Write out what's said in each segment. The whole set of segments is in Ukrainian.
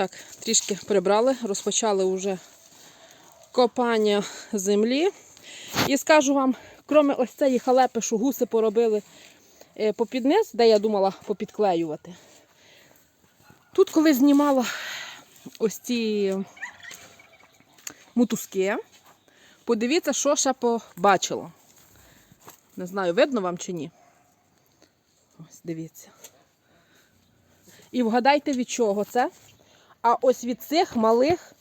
Так, трішки прибрали, розпочали вже копання землі. І скажу вам, крім ось цієї халепи, що гуси поробили е, попід низ, де я думала попідклеювати. Тут, коли знімала ось ці мотузки, подивіться, що ще побачила. Не знаю, видно вам чи ні. Ось дивіться. І вгадайте, від чого це. А ось від цих малих,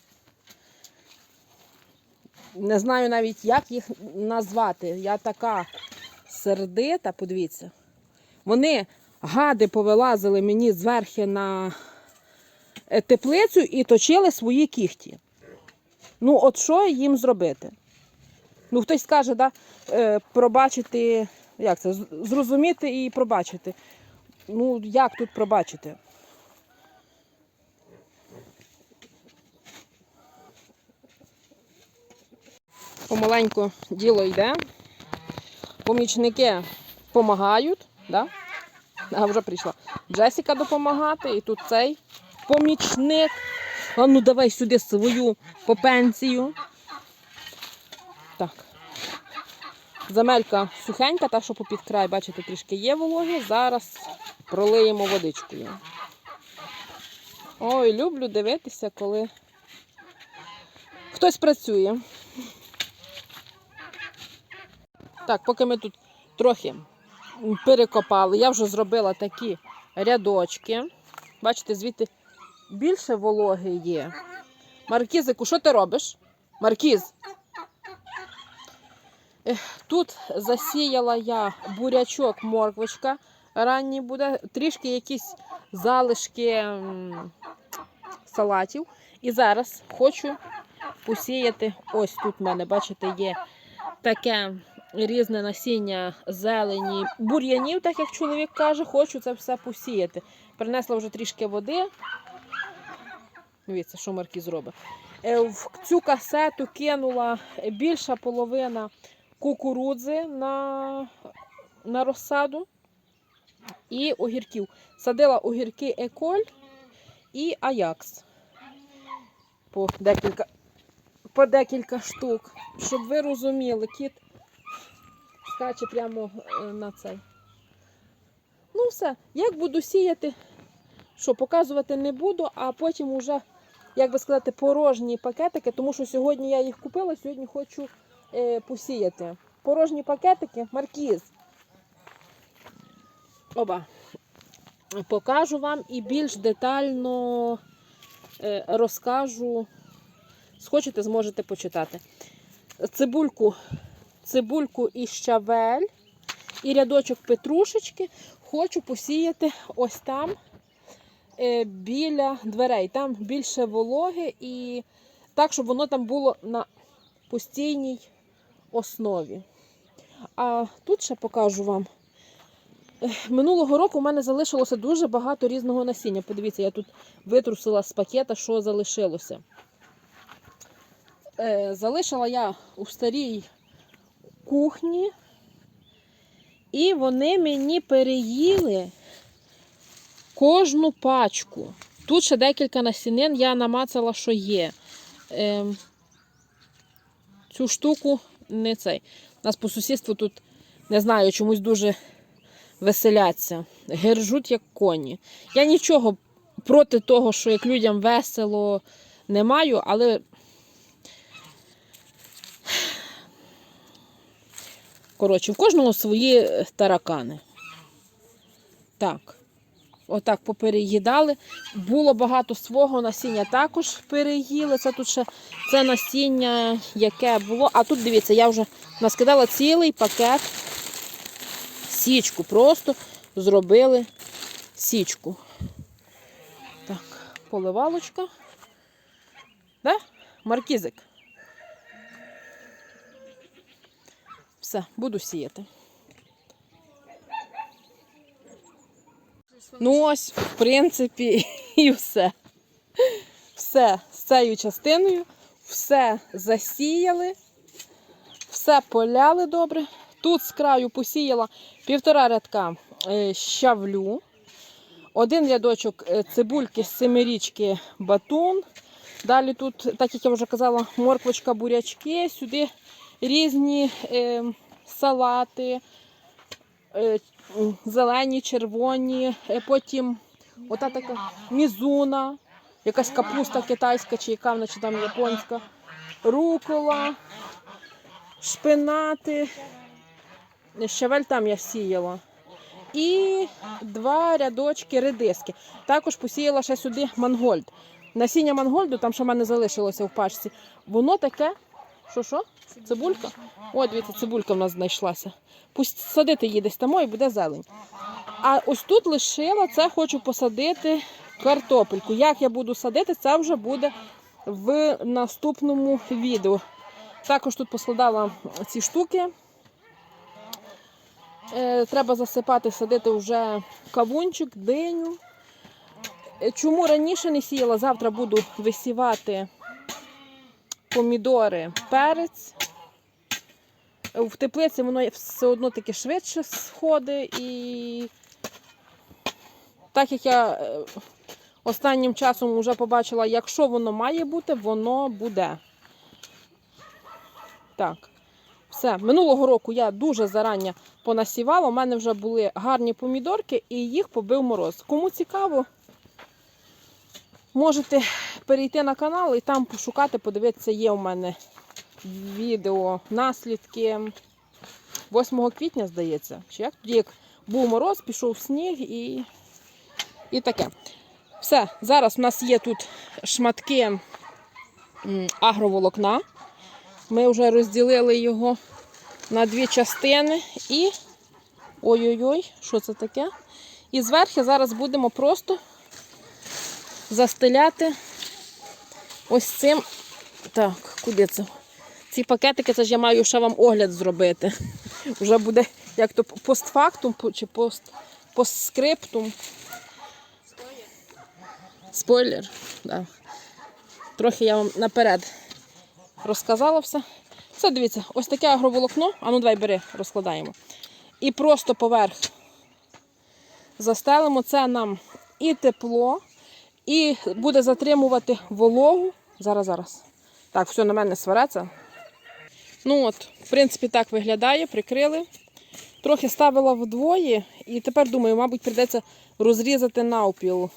не знаю навіть, як їх назвати. Я така сердита, подивіться. Вони гади повилазили мені зверхи на е, теплицю і точили свої кіхті. Ну, от що їм зробити? Ну, хтось скаже, да, е, пробачити, як це, зрозуміти і пробачити. Ну, як тут пробачити? Помаленьку діло йде. Помічники допомагають, да? а вже прийшла Джесіка допомагати, і тут цей помічник. А ну давай сюди свою попенцію. Так. Замелька сухенька, та що попід край, бачите, трішки є вологи. Зараз пролиємо водичкою. Ой, люблю дивитися, коли хтось працює. Так, поки ми тут трохи перекопали, я вже зробила такі рядочки. Бачите, звідти більше вологи є. Маркізику, що ти робиш? Маркіз. Тут засіяла я бурячок, морквочка. Ранній буде, трішки якісь залишки салатів. І зараз хочу посіяти. Ось тут в мене, бачите, є таке різне насіння зелені, бур'янів, так як чоловік каже, хочу це все посіяти. Принесла вже трішки води. Дивіться, що Марки зробить. Е, В цю касету кинула більша половина кукурудзи на, на розсаду і огірків. Садила огірки Еколь і Аякс. По декілька, по декілька штук. Щоб ви розуміли, кіт скаче прямо е, на цей. Ну, все. Як буду сіяти, що показувати не буду, а потім уже, як би сказати, порожні пакетики, тому що сьогодні я їх купила, сьогодні хочу е, посіяти. Порожні пакетики, маркіз. Оба. Покажу вам і більш детально е, розкажу. Схочете, зможете почитати. Цибульку, цибульку і щавель, і рядочок петрушечки хочу посіяти ось там е, біля дверей. Там більше вологи і так, щоб воно там було на постійній основі. А тут ще покажу вам. Минулого року у мене залишилося дуже багато різного насіння. Подивіться, я тут витрусила з пакета, що залишилося. Е, Залишила я у старій кухні, і вони мені переїли кожну пачку. Тут ще декілька насінин я намацала, що є. Ем, цю штуку не цей. У нас по сусідству тут, не знаю, чомусь дуже веселяться. Гержуть як коні. Я нічого проти того, що як людям весело не маю, але коротше, в кожного свої е, таракани. Так. Отак попереїдали. Було багато свого насіння також переїли. Це тут ще це насіння, яке було. А тут, дивіться, я вже наскидала цілий пакет січку. Просто зробили січку. Так, поливалочка. Да? Маркізик. Все, буду сіяти. Ну ось, в принципі, і все. Все з цією частиною, все засіяли, все поляли добре. Тут з краю посіяла півтора рядка е, щавлю. Один рядочок е, цибульки з семирічки батун. Далі тут, так як я вже казала, морквочка, бурячки, сюди різні е, салати, е, зелені, червоні, е, потім ота така мізуна, якась капуста китайська, чи яка вона, чи там японська, рукола, шпинати. Щавель там я сіяла. І два рядочки редиски. Також посіяла ще сюди мангольд. Насіння мангольду, там що в мене залишилося в пачці, воно таке. Що що? Цибулька? О, дивіться, цибулька в нас знайшлася. Пусть садити її десь там і буде зелень. А ось тут лишила це, хочу посадити картопельку. Як я буду садити, це вже буде в наступному відео. Також тут поскладала ці штуки. Е, Треба засипати, садити вже кавунчик, диню. Е, Чому раніше не сіяла? Завтра буду висівати помідори, перець. В теплиці воно все одно таки швидше сходить. І так як я е, останнім часом вже побачила, якщо воно має бути, воно буде. Так. Все, минулого року я дуже зарання понасівала. У мене вже були гарні помідорки і їх побив мороз. Кому цікаво, можете перейти на канал і там пошукати, подивитися, є у мене відео наслідки 8 квітня, здається. Чи як? Тоді як був мороз, пішов сніг і, і таке. Все, зараз у нас є тут шматки агроволокна. Ми вже розділили його на дві частини і. Ой-ой-ой, що це таке? І зверху зараз будемо просто застеляти ось цим. Так, куди це? Ці пакетики, це ж я маю ще вам огляд зробити. Вже буде як то постфактум чи пост, постскриптум. Спойлер. Да. Трохи я вам наперед розказала все. Це дивіться, ось таке агроволокно. А ну давай бери, розкладаємо. І просто поверх застелимо. Це нам і тепло, і буде затримувати вологу. Зараз, зараз. Так, все на мене свареться. Ну от, в принципі, так виглядає, прикрили. Трохи ставила вдвоє, і тепер думаю, мабуть, прийдеться розрізати навпіл.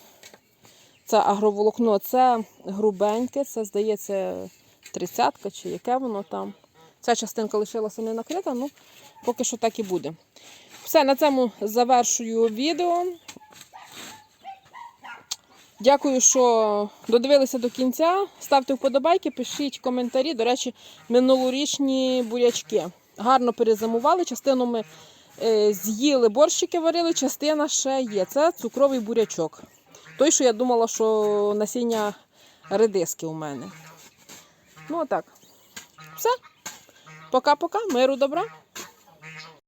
Це агроволокно, це грубеньке, це, здається, тридцятка чи яке воно там. Ця частинка лишилася не накрита, ну поки що так і буде. Все, на цьому завершую відео. Дякую, що додивилися до кінця. Ставте вподобайки, пишіть коментарі. До речі, минулорічні бурячки. Гарно перезимували. Частину ми е, з'їли, борщики варили, частина ще є. Це цукровий бурячок. Той, що я думала, що насіння редиски у мене. Ну, отак. Все. Пока-пока. Миру добра.